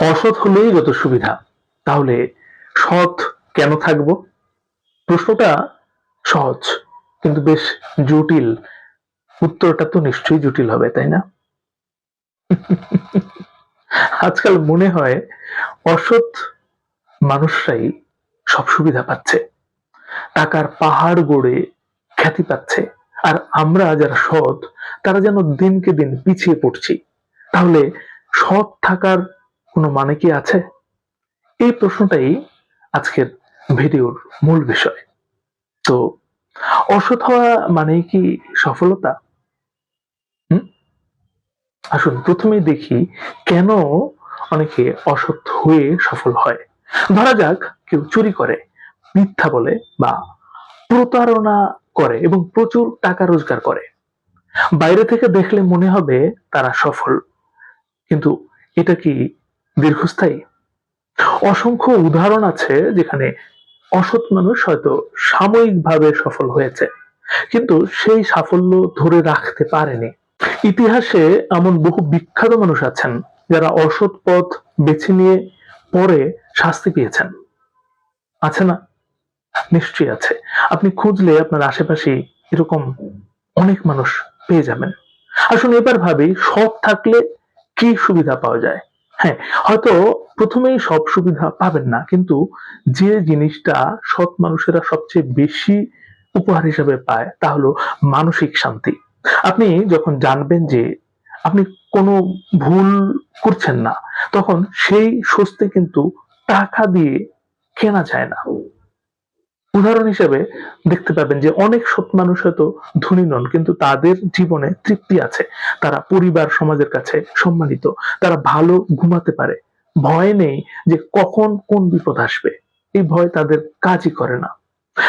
অসৎ হলেই যত সুবিধা। তাহলে সৎ কেন থাকব? প্রশ্নটা সহজ, কিন্তু বেশ জটিল। উত্তরটা তো নিশ্চয়ই জটিল হবে, তাই না? আজকাল মনে হয় অসৎ মানুষরাই সব সুবিধা পাচ্ছে। টাকার পাহাড় গড়ে খ্যাতি পাচ্ছে। আর আমরা যারা সৎ, তারা যেন দিনকে দিন পিছিয়ে পড়ছি। তাহলে সৎ থাকার কোনো মানে কি আছে? এই প্রশ্নটাই আজকের ভিডিওর মূল বিষয়। তো, অসৎ হওয়া মানেই কি সফলতা? আসুন, প্রথমেই দেখি কেন অনেকে অসৎ হয়ে সফল হয়। ধরা যাক, কেউ চুরি করে, মিথ্যা বলে বা প্রতারণা করে এবং প্রচুর টাকা রোজগার করে। বাইরে থেকে দেখলে মনে হবে তারা সফল। কিন্তু এটা কি দীর্ঘস্থায়ী। অসংখ্য উদাহরণ আছে যেখানে অসৎ মানুষ হয়তো সাময়িকভাবে সফল হয়েছে, কিন্তু সেই সাফল্য ধরে রাখতে পারেনি। ইতিহাসে এমন বহু বিখ্যাত মানুষ আছেন যারা অসৎ পথ বেছে নিয়ে পরে শাস্তি পেয়েছেন। আছে না? নিশ্চয়ই আছে। আপনি খুঁজলে আপনার আশেপাশে এরকম অনেক মানুষ পেয়ে যাবেন। আসুন এবার ভাবি সব থাকলে কি সুবিধা পাওয়া যায়? হ্যাঁ হয়তো প্রথমেই সব সুবিধা পাবেন না, কিন্তু যে জিনিসটা সৎ মানুষেরা সবচেয়ে বেশি উপহার হিসেবে পায় তা হলো মানসিক শান্তি। আপনি যখন জানবেন যে আপনি কোনো ভুল করছেন না, তখন সেই স্বস্তি কিন্তু টাকা দিয়ে কেনা যায় না। উদাহরণ হিসেবে দেখতে পাবেন যে অনেক সৎ মানুষ হয়তো ধনী নন, কিন্তু তাদের জীবনে তৃপ্তি আছে। তারা পরিবার, সমাজের কাছে সম্মানিত। তারা ভালো ঘুমাতে পারে। ভয় নেই যে কখন কোন বিপদ আসবে। এই ভয় তাদের কাজই করে না।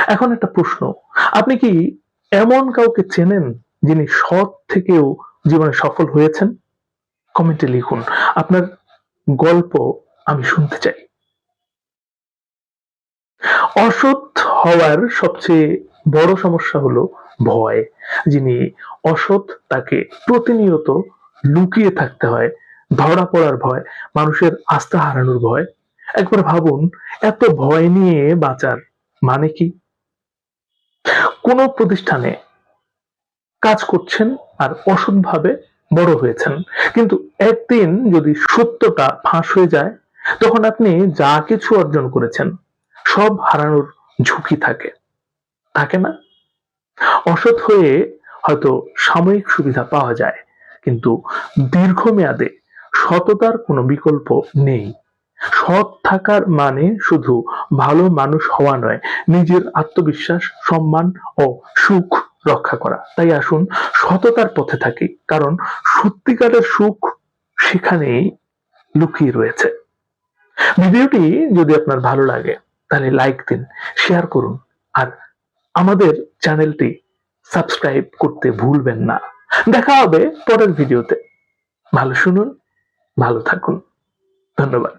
এখন একটা প্রশ্ন। আপনি কি এমন কাউকে চেনেন যিনি সৎ থেকেও জীবনে সফল হয়েছেন? কমেন্টে লিখুন। আপনার গল্প আমি শুনতে চাই। অসৎ হওয়ার সবচেয়ে বড় সমস্যা হলো ভয়। যিনি অসৎ, তাকে প্রতিনিয়ত লুকিয়ে থাকতে হয়, ধরা পড়ার ভয়, মানুষের আস্থা হারানোর ভয়। একবার ভাবুন, এত ভয় নিয়ে বাঁচার মানে কি? কোন প্রতিষ্ঠানে কাজ করছেন আর অসৎভাবে বড় হয়েছেন, কিন্তু একদিন যদি সত্যটা ফাঁস হয়ে যায়, তখন আপনি যা কিছু অর্জন করেছেন সব হারানোর ঝুঁকি থাকে। থাকে না? অসৎ হয়ে হয়তো সাময়িক সুবিধা পাওয়া যায়, কিন্তু দীর্ঘমেয়াদে সততার কোনো বিকল্প নেই। সৎ থাকার মানে শুধু ভালো মানুষ হওয়া নয়, নিজের আত্মবিশ্বাস, সম্মান ও সুখ রক্ষা করা। তাই আসুন সততার পথে থাকি, কারণ সত্যিকারের সুখ সেখানেই লুকিয়ে রয়েছে। ভিডিওটি যদি আপনার ভালো লাগে তাহলে লাইক দিন শেয়ার করুন। আর আমাদের চ্যানেলটি সাবস্ক্রাইব করতে ভুলবেন না। দেখা হবে পরের ভিডিওতে ভালো শুনুন, ভালো থাকুন। ধন্যবাদ।